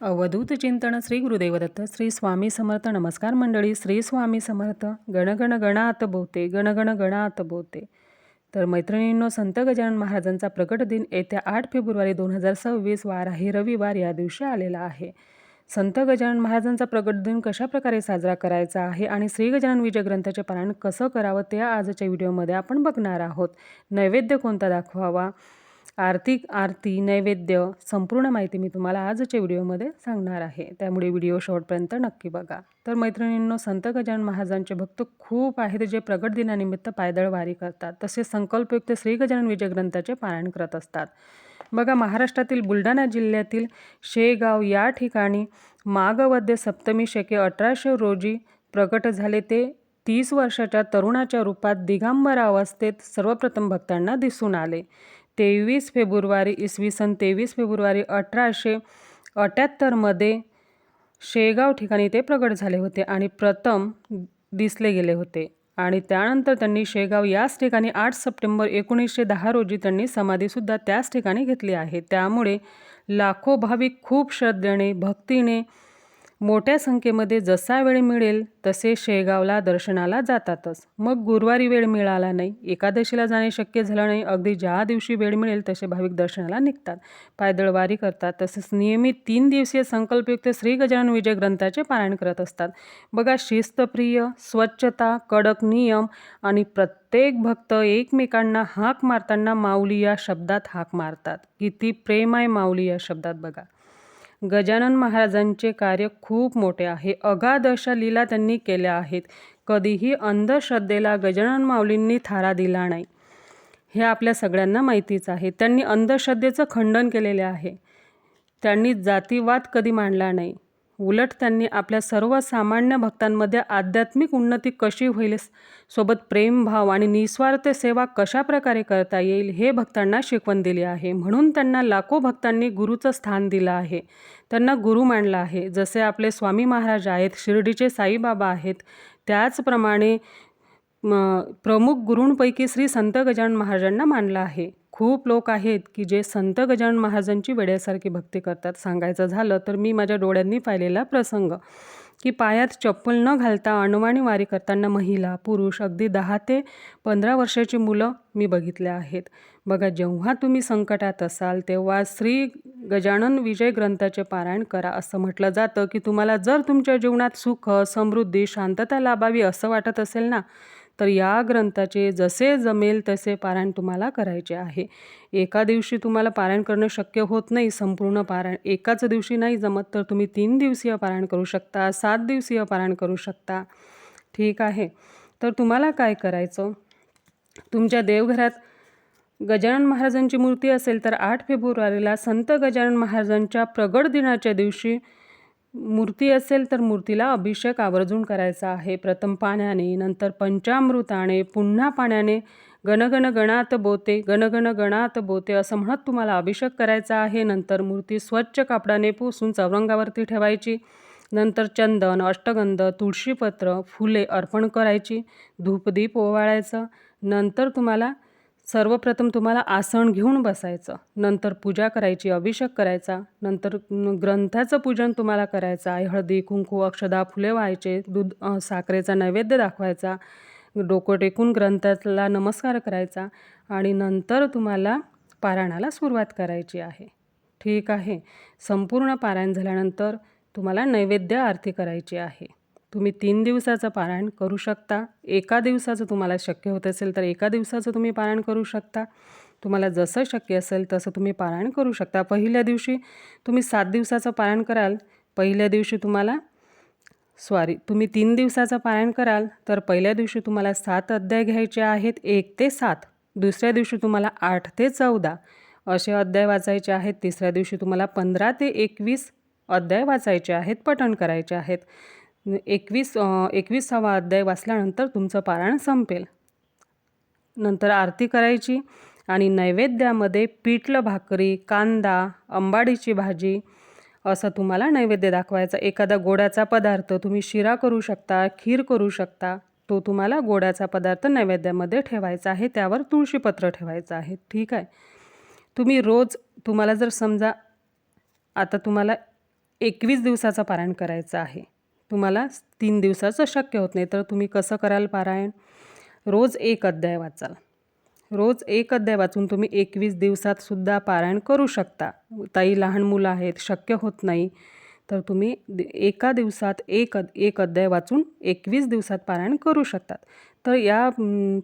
अवधूत चिंतन श्री गुरुदेवदत्त श्री स्वामी समर्थ. नमस्कार मंडळी श्री स्वामी समर्थ. गणगण गणात बोते गणगण गणात बोते. तर मैत्रिणींनो संत गजानन महाराजांचा प्रकट दिन येत्या आठ फेब्रुवारी दोन हजार सव्वीस वार आहे. रविवार या दिवशी आलेला आहे. संत गजानन महाराजांचा प्रकट दिन कशाप्रकारे साजरा करायचा आहे आणि श्री गजानन विजय ग्रंथाचे पारायण कसं करावं ते आजच्या व्हिडिओमध्ये आपण बघणार आहोत. नैवेद्य कोणता दाखवावा? आर्थिक आरती नैवेद्य संपूर्ण माहिती मी तुम्हाला आजच्या व्हिडिओमध्ये सांगणार आहे. त्यामुळे व्हिडिओ शॉर्टपर्यंत नक्की बघा. तर मैत्रिणींनो संत गजानन महाराजांचे भक्त खूप आहेत जे प्रगट दिनानिमित्त पायदळ वारी करतात. तसेच संकल्पयुक्त श्री गजानन विजय ग्रंथाचे पारायण करत असतात. बघा महाराष्ट्रातील बुलढाणा जिल्ह्यातील शेगाव या ठिकाणी माघवद्य सप्तमी शके अठराशे रोजी प्रकट झाले. ते तीस वर्षाच्या तरुणाच्या रूपात दिगंबर अवस्थेत सर्वप्रथम भक्तांना दिसून आले. तेवीस फेब्रुवारी इसवी सन तेवीस फेब्रुवारी अठराशे अठ्याहत्तरमध्ये शेगाव ठिकाणी ते प्रगट झाले होते आणि प्रथम दिसले गेले होते. आणि त्यानंतर त्यांनी शेगाव याच ठिकाणी आठ सप्टेंबर एकोणीसशे दहा रोजी त्यांनी समाधीसुद्धा त्याच ठिकाणी घेतली आहे. त्यामुळे लाखो भाविक खूप श्रद्धेने भक्तीने मोठ्या संख्येमध्ये जसा वेळ मिळेल तसे शेगावला दर्शनाला जातातच. मग गुरुवारी वेळ मिळाला नाही एकादशीला जाणे शक्य झालं नाही अगदी ज्या दिवशी वेळ मिळेल तसे भाविक दर्शनाला निघतात. पायदळवारी करतात तसेच नियमित तीन दिवसीय संकल्पयुक्त श्री गजानन विजय ग्रंथाचे पारायण करत असतात. बघा शिस्तप्रिय स्वच्छता कडक नियम आणि प्रत्येक भक्त एकमेकांना हाक मारताना माऊली या शब्दात हाक मारतात. किती प्रेम आहे माऊली या शब्दात बघा. गजानन महाराजांचे कार्य खूप मोठे आहे. अगाध अशा लीला त्यांनी केल्या आहेत. कधीही अंधश्रद्धेला गजानन माऊलींनी थारा दिला नाही. हे आपल्या सगळ्यांना माहितीच आहे. त्यांनी अंधश्रद्धेचं खंडन केलेले आहे. त्यांनी जातीवाद कधी मांडला नाही. उलट त्यांनी आपल्या सर्वसामान्य भक्तांमध्ये आध्यात्मिक उन्नती कशी होईल सोबत प्रेमभाव आणि निस्वार्थ सेवा कशा प्रकारे करता येईल हे भक्तांना शिकवण दिली आहे. म्हणून त्यांना लाखो भक्तांनी गुरुचं स्थान दिलं आहे. त्यांना गुरु मानलं आहे. जसे आपले स्वामी महाराज आहेत शिर्डीचे साईबाबा आहेत त्याचप्रमाणे प्रमुख गुरूंपैकी श्री संत गजानन महाराजांना मानलं आहे. खूप लोक आहेत की जे संत गजानन महाराजांची वेड्यासारखी भक्ती करतात. सांगायचं झालं तर मी माझ्या डोळ्यांनी पाहिलेला प्रसंग की पायात चप्पल न घालता अणवाणी वारी करताना महिला पुरुष अगदी दहा ते पंधरा वर्षाची मुलं मी बघितल्या आहेत. बघा जेव्हा तुम्ही संकटात असाल तेव्हा श्री गजानन विजय ग्रंथाचे पारायण करा असं म्हटलं जातं की तुम्हाला जर तुमच्या जीवनात सुख समृद्धी शांतता लाभावी असं वाटत असेल ना तर या ग्रंथाचे जसे जमेल तसे पारायण तुम्हाला करायचे आहे. एका दिवशी तुम्हाला पारायण करणं शक्य होत नाही संपूर्ण पारायण एकाच दिवशी नाही जमत तर तुम्ही तीन दिवसीय पारायण करू शकता सात दिवसीय पारायण करू शकता. ठीक आहे. तर तुम्हाला काय करायचं? तुमच्या देवघरात गजानन महाराजांची मूर्ती असेल तर आठ फेब्रुवारीला संत गजानन महाराजांच्या प्रगड दिनाच्या दिवशी मूर्ती असेल तर मूर्तीला अभिषेक आवर्जून करायचा आहे. प्रथम पाण्याने नंतर पंचामृताने पुन्हा पाण्याने. गणगण गणात बोते गणगण गणात बोते असं म्हणत तुम्हाला अभिषेक करायचा आहे. नंतर मूर्ती स्वच्छ कापडाने पुसून चौरंगावरती ठेवायची. नंतर चंदन अष्टगंध तुळशीपत्र फुले अर्पण करायची. धूपदीप ओवाळायचं. नंतर तुम्हाला सर्वप्रथम तुम्हाला आसन घेऊन बसायचं. नंतर पूजा करायची अभिषेक करायचा. नंतर ग्रंथाचं पूजन तुम्हाला करायचं. आहे हळदी कुंकू अक्षदा फुले व्हायचे. दूध साखरेचा नैवेद्य दाखवायचा. डोकं टेकून ग्रंथाला नमस्कार करायचा. आणि नंतर तुम्हाला पारायणाला सुरुवात करायची आहे. ठीक आहे. संपूर्ण पारायण झाल्यानंतर तुम्हाला नैवेद्य आरती करायची आहे. तुम्ही तीन दिवसाचं पारायण करू शकता. एका दिवसाचं तुम्हाला शक्य होत असेल तर एका दिवसाचं तुम्ही पारायण करू शकता. तुम्हाला जसं शक्य असेल तसं तुम्ही पारायण करू शकता. पहिल्या दिवशी तुम्ही सात दिवसाचं पारायण कराल. पहिल्या दिवशी तुम्हाला सॉरी तुम्ही तीन दिवसाचं पारायण कराल. तर पहिल्या दिवशी तुम्हाला सात अध्याय घ्यायचे आहेत. एक ते सात. दुसऱ्या दिवशी तुम्हाला आठ ते चौदा असे अध्याय वाचायचे आहेत. तिसऱ्या दिवशी तुम्हाला पंधरा ते एकवीस अध्याय वाचायचे आहेत. पठण करायचे आहेत. एकवीस एकवीसावा अध्याय वाचल्यानंतर तुमचं पारायण संपेल. नंतर आरती करायची आणि नैवेद्यामध्ये पिठलं भाकरी कांदा अंबाडीची भाजी असं तुम्हाला नैवेद्य दाखवायचा. एखादा गोड्याचा पदार्थ तुम्ही शिरा करू शकता खीर करू शकता तो तुम्हाला गोड्याचा पदार्थ नैवेद्यामध्ये ठेवायचा आहे. त्यावर तुळशीपत्र ठेवायचं आहे. ठीक आहे? तुम्ही रोज तुम्हाला जर समजा आता तुम्हाला एकवीस दिवसाचं पारायण करायचं आहे. तुम्हाला तीन दिवसाचं शक्य होत नाही. तर तुम्ही कसं कराल पारायण? रोज एक अध्याय वाचाल. रोज एक अध्याय वाचून तुम्ही एकवीस दिवसात सुद्धा पारायण करू शकता. ताई लहान मुलं आहेत शक्य होत नाही. तर तुम्ही एका दिवसात एक अद एक अध्याय वाचून एकवीस दिवसात पारायण करू शकतात. तर या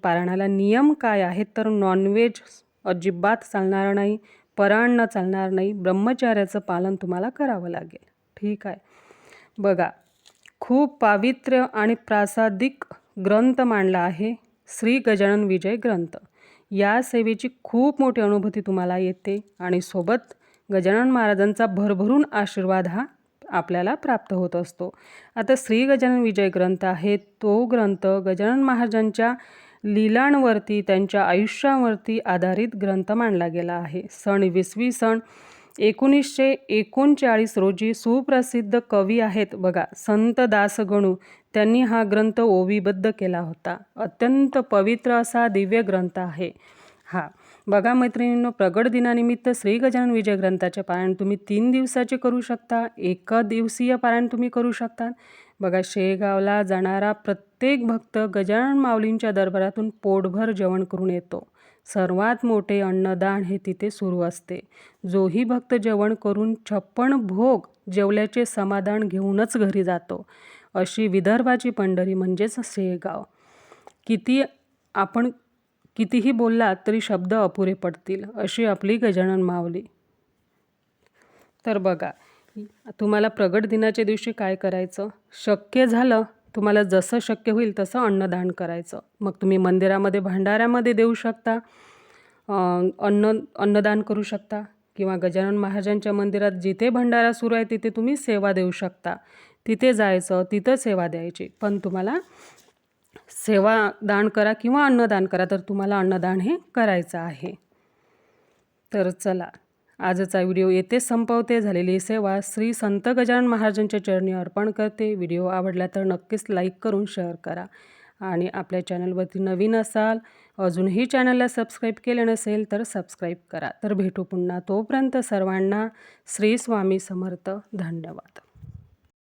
पारायणाला नियम काय आहेत? तर नॉनव्हेज अजिबात चालणार नाही परान्न चालणार नाही ब्रह्मचार्याचं पालन तुम्हाला करावं लागेल. ठीक आहे. बघा खूप पावित्र्य आणि प्रासादिक ग्रंथ मांडला आहे. श्री गजानन विजय ग्रंथ. या सेवेची खूप मोठी अनुभूती तुम्हाला येते आणि सोबत गजानन महाराजांचा भरभरून आशीर्वाद हा आपल्याला प्राप्त होत असतो. आता श्री गजानन विजय ग्रंथ आहे. तो ग्रंथ गजानन महाराजांच्या लीलांवरती त्यांच्या आयुष्यावरती आधारित ग्रंथ मांडला गेला आहे. सण विसवी सण एकोणीसशे एकोणचाळीस रोजी सुप्रसिद्ध कवी आहेत बघा संत दासगणू. त्यांनी हा ग्रंथ ओवीबद्ध केला होता. अत्यंत पवित्र असा दिव्य ग्रंथ आहे हा. बघा मैत्रिणींनो प्रगट दिनानिमित्त श्री गजानन विजय ग्रंथाचे पारायण तुम्ही तीन दिवसाचे करू शकता एक दिवसीय पारायण तुम्ही करू शकता. बघा शेगावला जाणारा प्रत्येक भक्त गजानन माऊलींच्या दरबारातून पोटभर जेवण करून येतो. सर्वात मोठे अन्नदान हे तिथे सुरू असते. जोही भक्त जेवण करून छप्पन भोग जेवल्याचे समाधान घेऊनच घरी जातो. अशी विदर्भाची पंढरी म्हणजेच शेगाव. किती आपण कितीही बोललात तरी शब्द अपुरे पडतील अशी आपली गजानन माऊली. तर बघा तुम्हाला प्रगट दिनाच्या दिवशी काय करायचं? शक्य झालं तुम्हाला जसं शक्य होईल तसं अन्नदान करायचं. मग तुम्ही मंदिरामध्ये भांडाऱ्यामध्ये देऊ शकता. अन्न अन्नदान करू शकता. किंवा गजानन महाराजांच्या मंदिरात जिथे भंडारा सुरू आहे तिथे तुम्ही सेवा देऊ शकता. तिथे जायचं तिथं सेवा द्यायची. पण तुम्हाला सेवा दान करा किंवा अन्नदान करा तर तुम्हाला अन्नदान हे करायचं आहे. तर चला. आजचा व्हिडिओ येथेच संपवते. झालेली सेवा श्री संत गजानन महाराजांच्या चरणी अर्पण करते. व्हिडिओ आवडला तर नक्कीच लाईक करून शेअर करा. आणि आपल्या चॅनलवरती नवीन असाल अजूनही चॅनलला सबस्क्राईब केले नसेल तर सबस्क्राईब करा. तर भेटू पुन्हा तोपर्यंत सर्वांना श्री स्वामी समर्थ. धन्यवाद.